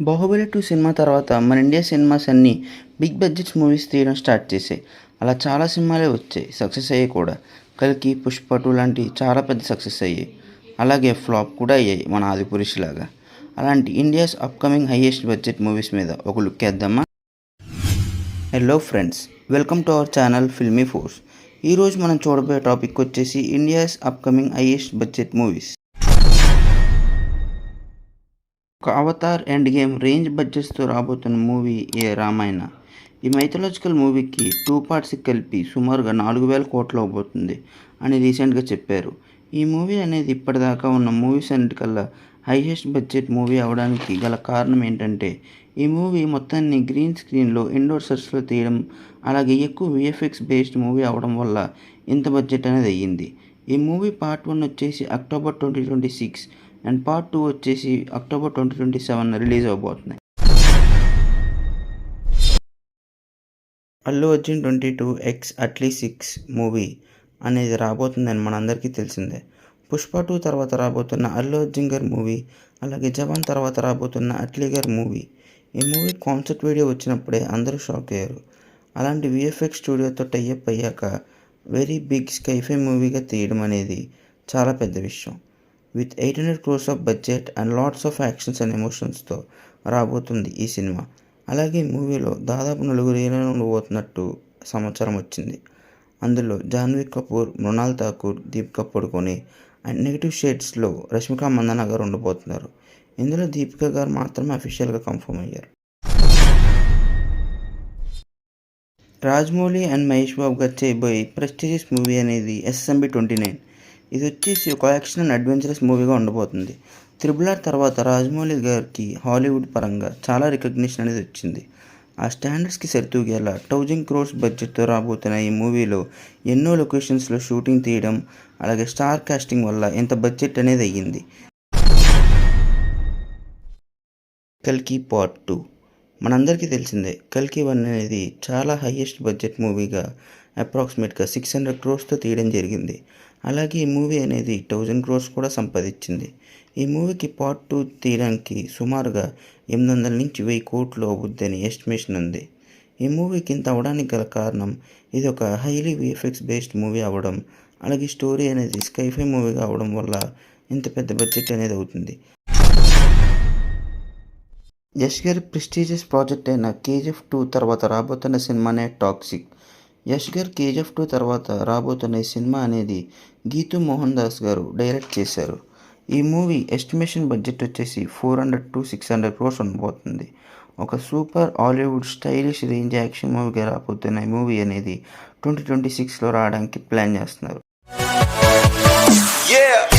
Baahubali two cinema తర్వాత మన India cinemas అన్నీ బిగ్ బడ్జెట్ మూవీస్ తీయడం స్టార్ట్ చేసాయి. అలా చాలా సినిమాలే వచ్చాయి. సక్సెస్ అయ్యాయి కూడా. కల్కి పుష్ప టూ లాంటి చాలా పెద్ద సక్సెస్ అయ్యాయి. అలాగే ఫ్లాప్ కూడా అయ్యాయి మన ఆదిపురుష్ లాగా. అలాంటి India's upcoming highest budget movies మీద ఒక లుక్ వేద్దామా? Hello friends welcome to our channel filmy force. ఈరోజు మనం చూడబోయే టాపిక్ వచ్చేసి India's upcoming highest budget movies. ఒక అవతార్ ఎండ్ గేమ్ రేంజ్ బడ్జెట్స్తో రాబోతున్న మూవీ ఏ రామాయణ? ఈ మైథలాజికల్ మూవీకి టూ పార్ట్స్ కలిపి సుమారుగా నాలుగు వేల కోట్లు అవబోతుంది అని రీసెంట్గా చెప్పారు. ఈ మూవీ అనేది ఇప్పటిదాకా ఉన్న మూవీస్ అన్నిటికల్లా హైయెస్ట్ బడ్జెట్ మూవీ అవడానికి గల కారణం ఏంటంటే ఈ మూవీ మొత్తాన్ని గ్రీన్ స్క్రీన్లో ఇండోర్ సెట్స్లో తీయడం అలాగే ఎక్కువ విఎఫ్ఎక్స్ బేస్డ్ మూవీ అవడం వల్ల ఇంత బడ్జెట్ అనేది అయ్యింది. ఈ మూవీ పార్ట్ వన్ వచ్చేసి October twenty twenty six and part two వచ్చేసి October twenty twenty seven release అవబోతున్నాయి. Allu Arjun twenty two X Atlee six movie అనేది రాబోతుందని మనందరికీ తెలిసిందే. పుష్ప టూ తర్వాత రాబోతున్న అల్లు అర్జున్ గారి మూవీ అలాగే జవాన్ తర్వాత రాబోతున్న అట్లీ గారి మూవీ. ఈ మూవీ కాన్సెప్ట్ వీడియో వచ్చినప్పుడే అందరూ షాక్ అయ్యారు. అలాంటి విఎఫ్ఎక్స్ స్టూడియోతో టైఅప్ అయ్యాక వెరీ బిగ్ స్కైఫై మూవీగా తీయడం అనేది చాలా పెద్ద విషయం. With eight hundred crores of budget and lots of actions and ఎమోషన్స్తో రాబోతుంది ఈ సినిమా. అలాగే ఈ మూవీలో దాదాపు నలుగురు హీరోలు ఉండబోతున్నట్టు సమాచారం వచ్చింది. అందులో జాన్వీ కపూర్ మృణాల్ ఠాకూర్ దీపికా పడుకొని అండ్ నెగిటివ్ షేడ్స్లో రష్మిక మందన గారు ఉండబోతున్నారు. ఇందులో దీపిక గారు మాత్రమే అఫీషియల్గా కన్ఫర్మ్ అయ్యారు. రాజమౌళి అండ్ మహేష్ బాబు గారు చేయబోయే ప్రెస్టీజియస్ మూవీ అనేది ఎస్ఎంబి ట్వంటీ నైన్. ఇది వచ్చేసి ఒక యాక్షన్ అండ్ అడ్వెంచరస్ మూవీగా ఉండబోతుంది. త్రిబుల్ ఆర్ తర్వాత రాజమౌళి గారికి హాలీవుడ్ పరంగా చాలా రికగ్నిషన్ అనేది వచ్చింది. ఆ స్టాండర్డ్స్కి సరితూగేలా థౌజండ్ క్రోర్స్ బడ్జెట్తో రాబోతున్న ఈ మూవీలో ఎన్నో లొకేషన్స్లో షూటింగ్ తీయడం అలాగే స్టార్ కాస్టింగ్ వల్ల ఇంత బడ్జెట్ అనేది అయ్యింది. కల్కి పార్ట్ టూ. మనందరికీ తెలిసిందే కల్కి వన్ అనేది చాలా హైయెస్ట్ బడ్జెట్ మూవీగా అప్రాక్సిమేట్గా సిక్స్ హండ్రెడ్ క్రోర్స్తో తీయడం జరిగింది. అలాగే ఈ మూవీ అనేది థౌజండ్ క్రోర్స్ కూడా సంపాదించింది. ఈ మూవీకి పార్ట్ టూ తీయడానికి సుమారుగా ఎనిమిది వందల నుంచి వెయ్యి కోట్లు అవుద్దని ఎస్టిమేషన్ ఉంది. ఈ మూవీకి ఇంత అవడానికి గల కారణం ఇది ఒక హైలీ విఎఫ్ఎక్స్ బేస్డ్ మూవీ అవ్వడం అలాగే స్టోరీ అనేది స్కైఫై మూవీగా అవ్వడం వల్ల ఇంత పెద్ద బడ్జెట్ అనేది అవుతుంది. యష్ గారి ప్రెస్టీజియస్ ప్రాజెక్ట్ అయిన కేజీఎఫ్ టూ తర్వాత రాబోతున్న సినిమానే టాక్సిక్. యష్ గారు కేజీఎఫ్ టూ తర్వాత రాబోతున్న ఈ సినిమా అనేది గీతు మోహన్ దాస్ గారు డైరెక్ట్ చేశారు. ఈ మూవీ ఎస్టిమేషన్ బడ్జెట్ వచ్చేసి four hundred to six hundred crores ఉండబోతుంది. ఒక super Hollywood stylish range action మూవీగా రాబోతున్న ఈ మూవీ అనేది ట్వంటీ ట్వంటీ సిక్స్లో రావడానికి ప్లాన్ చేస్తున్నారు. Yeah.